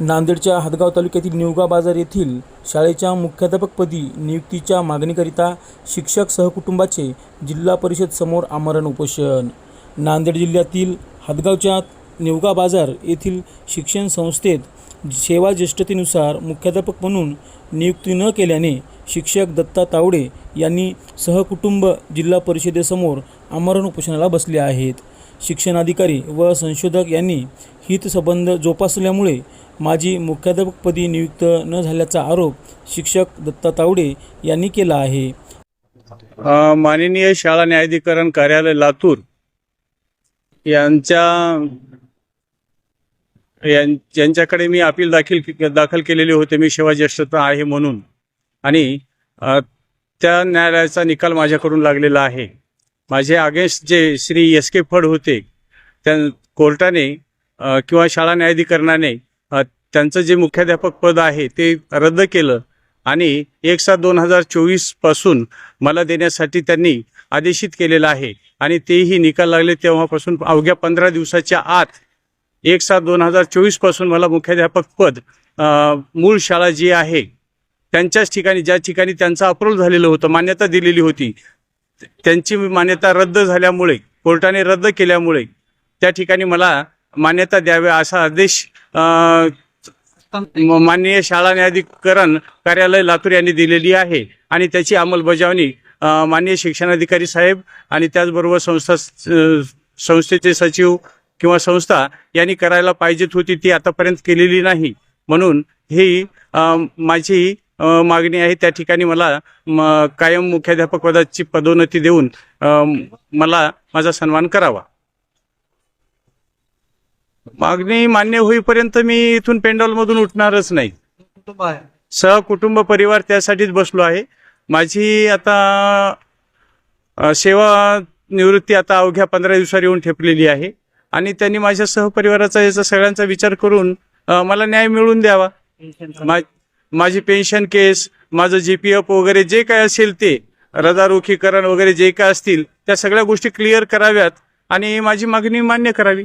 नांदेडच्या हदगाव तालुक्यातील निवगा बाजार येथील शाळेच्या मुख्याध्यापकपदी नियुक्तीच्या मागणीकरिता शिक्षक सहकुटुंबाचे जिल्हा परिषद समोर आमरण उपोषण. नांदेड जिल्ह्यातील हदगावच्या निवगा बाजार येथील शिक्षण संस्थेत सेवा ज्येष्ठतेनुसार मुख्याध्यापक म्हणून नियुक्ती न केल्याने शिक्षक दत्ता तावडे यांनी सहकुटुंब जिल्हा परिषदेसमोर आमरण उपोषणाला बसले आहेत. शिक्षणाधिकारी व संशोधक यांनी हितसंबंध जोपासल्यामुळे माजी मुख्याध्यापकपदी नियुक्त न झाल्याचा आरोप शिक्षक दत्ता तावडे यांनी केला आहे. माननीय शाळा न्यायाधिकरण कार्यालय लातूर यांच्या यां- यांच्याकडे मी अपील दाखल दाखल केलेले होते. मी सेवा ज्येष्ठता आहे म्हणून. आणि त्या न्यायालयाचा निकाल माझ्याकडून लागलेला आहे. माझे अगेन्स्ट जे श्री एस के फड होते त्या कोर्टाने किंवा शाळा न्यायाधिकरणाने त्यांचं जे मुख्याध्यापक पद आहे ते रद्द केलं आणि एक सात दोन हजार चोवीसपासून मला देण्यासाठी त्यांनी आदेशित केलेलं आहे. आणि तेही निकाल लागले तेव्हापासून अवघ्या पंधरा दिवसाच्या आत एक सात दोन हजार चोवीसपासून मला मुख्याध्यापक पद मूळ शाळा जी आहे त्यांच्याच ठिकाणी ज्या ठिकाणी त्यांचं अप्रूव्ह झालेलं होतं मान्यता दिलेली होती त्यांची मान्यता रद्द झाल्यामुळे कोर्टाने रद्द केल्यामुळे त्या ठिकाणी मला मान्यता द्यावी असा आदेश माननीय शाळा न्यायाधिकरण कार्यालय लातूर यांनी दिलेली आहे. आणि त्याची अंमलबजावणी माननीय शिक्षणाधिकारी साहेब आणि त्याचबरोबर संस्था संस्थेचे सचिव किंवा संस्था यांनी करायला पाहिजेत होती ती आतापर्यंत केलेली नाही. म्हणून ही माझी मागणी आहे. त्या ठिकाणी मला म, कायम मुख्याध्यापक पदाची पदोन्नती देऊन मला माझा सन्मान करावा. मागणी मान्य होईपर्यंत मी इथून पेंडॉलमधून उठणारच नाही. सहकुटुंब परिवार त्यासाठीच बसलो आहे. माझी आता सेवा निवृत्ती आता अवघ्या पंधरा दिवसावर येऊन ठेपलेली आहे. आणि त्यांनी माझ्या सहपरिवाराचा याचा सगळ्यांचा विचार करून मला न्याय मिळवून द्यावा. मा- माझी पेन्शन केस माझं जी पी एफ वगैरे जे काय असेल ते रजारोखीकरण वगैरे जे काय असतील त्या सगळ्या गोष्टी क्लिअर कराव्यात. आणि माझी मागणी मान्य करावी.